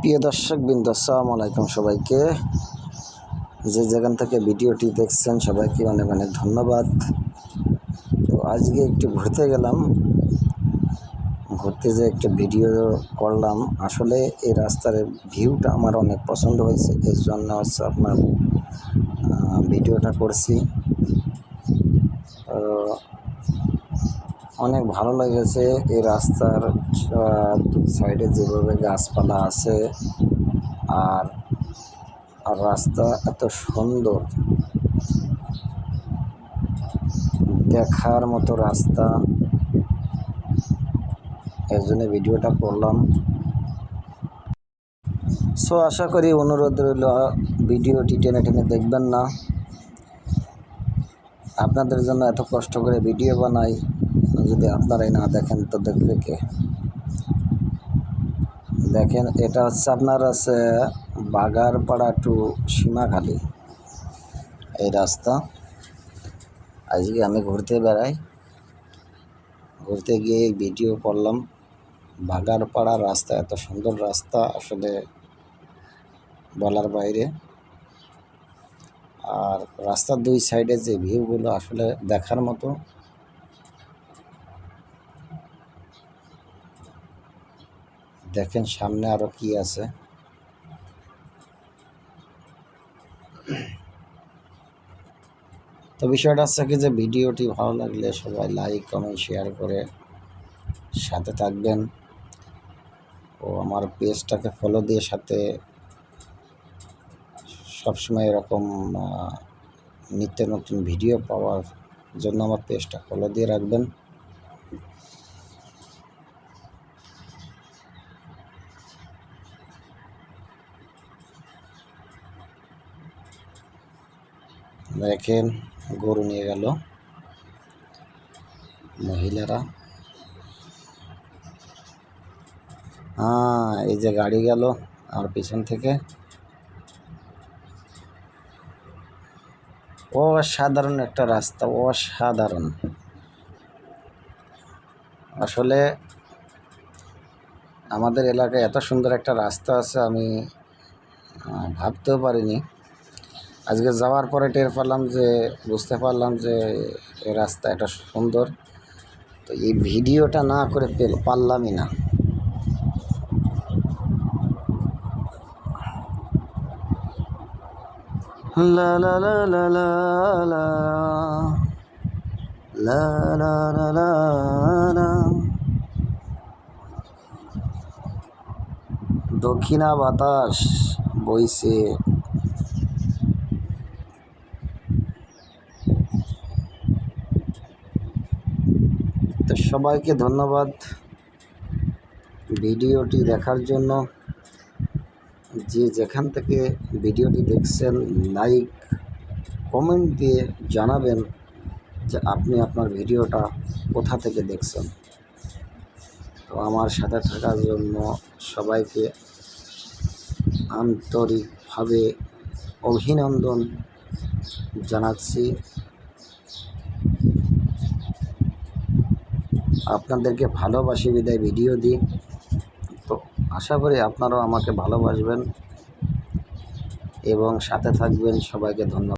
প্রিয় দর্শক বিন্দু আসসালামু আলাইকুম সবাইকে। যে যেখান থেকে ভিডিওটি দেখছেন, সবাইকে অনেক অনেক ধন্যবাদ। তো আজকে একটু ঘুরতে গেলাম। ঘুরতে যে একটা ভিডিও করলাম, আসলে এই রাস্তার ভিউটা আমার অনেক পছন্দ হয়েছে। এর জন্য হচ্ছে আপনার ভিডিওটা করছি। অনেক ভালো লেগেছে। এই রাস্তার দুই সাইডে যেভাবে গাছপালা আছে আর আর রাস্তা এত সুন্দর। দেখার মতো রাস্তা। এর জন্য ভিডিওটা করলাম। সো, আশা করি অনুরোধ রইল, ভিডিওটি টেনে টেনে দেখবেন না। আপনাদের জন্য এত কষ্ট করে ভিডিও বানাই। যদি আপনারাই না দেখেন, তো দেখবে কে? দেখেন, এটা হচ্ছে আপনার আছে বাগারপাড়া টু সীমাখালি। এই রাস্তা। আজকে আমি ঘুরতে বেড়াই। ঘুরতে গিয়ে ভিডিও করলাম। বাগারপাড়া রাস্তা, এত সুন্দর রাস্তা আসলে বলার বাইরে। আর রাস্তার দুই সাইডে যে ভিউগুলো আসলে দেখার মতো দেখেন সামনে আরও কি আছে। তো বিষয়টা হচ্ছে কি যে ভিডিওটি ভালো লাগলে সবাই লাইক কমেন্ট শেয়ার করে সাথে থাকবেন। ও আমার পেজটাকে ফলো দিয়ে সাথে সবসময় এরকম নিত্য নতুন ভিডিও পাওয়ার জন্য আমার পেজটা ফলো দিয়ে রাখবেন। দেখেন, গরু নিয়ে গেল। মহিলারা। হ্যাঁ এই যে গাড়ি গেল আর পিছন থেকে। অসাধারণ একটা রাস্তা, অসাধারণ। আসলে আমাদের এলাকায় এত সুন্দর একটা রাস্তা আছে আমি ভাবতেও পারিনি। আজকে যাওয়ার পরে টের পারলাম যে বুঝতে পারলাম যে রাস্তা এটা সুন্দর তো এই ভিডিওটা না করে পেল- পারলামই না লা লা লা। দক্ষিণা বাতাস বইছে সবাইকে ধন্যবাদ। ভিডিওটি দেখার জন্য যে যেখান থেকে ভিডিওটি দেখছেন, লাইক, কমেন্ট দিয়ে জানাবেন যে আপনি আপনার ভিডিওটা কোথা থেকে দেখছেন। তো আমার সাথে থাকার জন্য সবাইকে আন্তরিকভাবে অভিনন্দন জানাচ্ছি। আপনাদেরকে ভালোবাসি, বিদায় ভিডিও দিই। তো আশা করি আপনারাও আমাকে ভালোবাসবেন এবং সাথে থাকবেন। সবাইকে ধন্যবাদ।